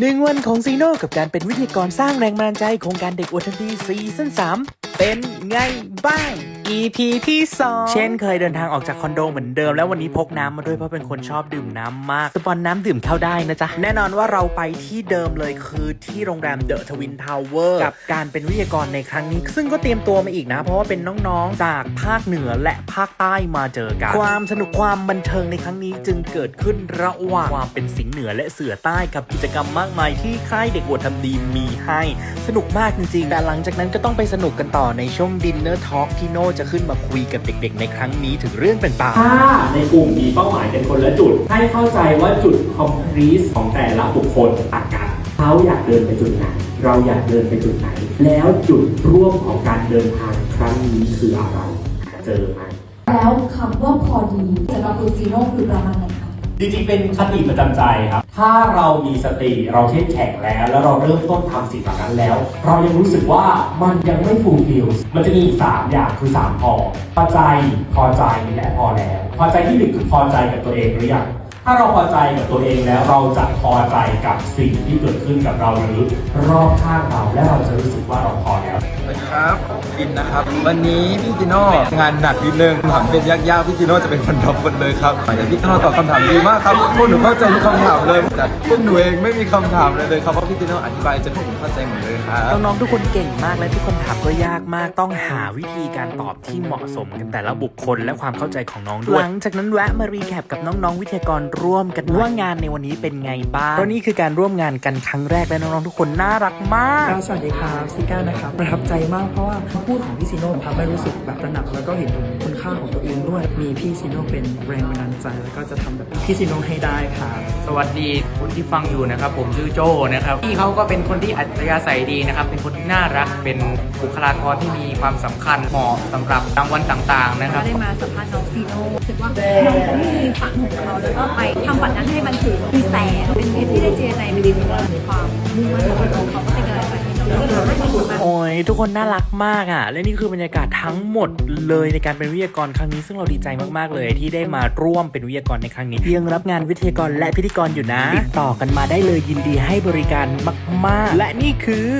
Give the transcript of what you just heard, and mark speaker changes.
Speaker 1: หนึ่งวันของซีโน่กับการเป็นวิทยากรสร้างแรงบันดาลใจโครงการเด็กอวดทันทีซีซั่น3เป็นไงบ้าง EP ที่ 2 เช่นเคยเดินทางออกจากคอนโดเหมือนเดิม แล้ววันนี้พกน้ำมาด้วยเพราะเป็นคนชอบดื่มน้ำมาก สปอนน้ำดื่มเข้าได้นะจ๊ะ แน่นอนว่าเราไปที่เดิมเลยคือที่โรงแรมเดอะทวินทาวเวอร์กับการเป็นวิทยากรในครั้งนี้ ซึ่งก็เตรียมตัวมาอีกนะ เพราะว่าเป็นน้องๆ จากภาคเหนือและภาคใต้มาเจอกัน ความสนุกความบันเทิงในครั้งนี้จึงเกิดขึ้นระหว่างความเป็นสิงห์เหนือและเสือใต้กับกิจกรรมมากมายที่ค่ายเด็กอวดทำดีมีให้ สนุกมากจริงๆ แต่หลังจากนั้นก็ต้องไปสนุกกันต่อในช่วงดินเนอร์ทอล์กที่โน่จะขึ้นมาคุยกับเด็ก ๆ ในครั้งนี้ถึงเรื่องต่างๆ
Speaker 2: ถ้าในกลุ่มมีเป้าหมายเป็นคนละจุด ให้เข้าใจว่าจุด complete ของแต่ละบุคคลต่างกันเขาอยากเดินไปจุดไหน เราอยากเดินไปจุดไหน แล้วจุดร่วมของการเดินทางครั้งนี้คืออะไรเจอไหม
Speaker 3: แล้วคำว่าพอดีสำหรับคุณซีโน่คือประมาณไหนคะ
Speaker 2: จริงๆ เป็นคติประจำใจครับ ถ้าเรามีสติเราเข้มแข็งแล้ว แล้วเราเริ่มต้นทำสิ่งเหล่านั้นแล้ว เรายังรู้สึกว่ามันยังไม่ฟูลฟิลมันจะมีอีกสามอย่างคือสามพอพอใจพอใจและพอแล้ว พอใจที่หนึ่งคือพอใจกับตัวเองหรือยัง ถ้าเราพอใจกับตัวเองแล้วเราจะพอใจกับสิ่งที่เกิดขึ้นกับเราหรือรอบข้างเราและเราจะรู้สึกว่าเราพอแล้ว
Speaker 4: สวัสดีครับฟินนะครับ วันนี้พี่จิโน่งานหนักนิดนึงถามเป็นยากๆพี่จิโน่จะเป็นคนตอบหมดเลยครับแต่พี่จิโน่ตอบคำถามดีมากครับพวกหนูเข้าใจทุกคำถามเลยแต่พวกหนูเองไม่มีคำถามเลยเลยครับเพราะพี่จิโน่อธิบายจนพวกหนูเข้าใจหมดเลยครับ
Speaker 1: น้องๆทุกคนเก่งมากและทุกคนถามก็ยากมากต้องหาวิธีการตอบที่เหมาะสมกันแต่ละบุคคลและความเข้าใจของน้องด้วยหลังจากนั้นแวะมารีแคปกับน้องๆวิทยากรร่วมกันว่างานในวันนี้เป็นไงบ้างเพราะนี่คือการร่วมงานกันครั้งแรกและน้องๆทุกคนน่ารักมาก
Speaker 5: ครับสวัสดีครับซิก้านะครับประทับใจมากเพราะว่าคำพูดของพี่ซีโน่ทำให้รู้สึกแบบตระหนักแล้วก็เห็นถึงคุณค่าของตัวเองด้วย มีพี่ซีโน่เป็นแรงบันดาลใจแล้วก็จะทำแบบพี่ซีโน่ให้ได้ครับ
Speaker 6: สวัสดีคนที่ฟังอยู่นะครับ ผมชื่อโจนะครับพี่เขาก็เป็นคนที่อัธยาศัยดีนะครับ เป็นคนที่น่ารักเป็นบุคลากรที่มีความสำคัญเหมาะสำหรับรางวัลต่างๆนะครับ
Speaker 7: ก็ได้มาสัมภาษณ์น้องซีโน่รู้สึกว่าน้องเขามีฝันของเขาแล้วก็ไปทำฝันนั้นให้มันถึงมีแสงเป็นเพชรที่ได้เจอในเป็นความมุ่งมั่นของน้องเขาก็เป็นกำลังใจให้น้องก็เลยให้ขอมาก
Speaker 1: โอ้ยทุกคนน่ารักมากอะ และนี่คือบรรยากาศทั้งหมดเลยในการเป็นวิทยากรครั้งนี้ ซึ่งเราดีใจมากๆเลย ที่ได้มาร่วมเป็นวิทยากรในครั้งนี้ยังรับงานวิทยากรและพิธีกรอยู่นะ ติดต่อกันมาได้เลยยินดีให้บริการมาก ๆ และนี่คือ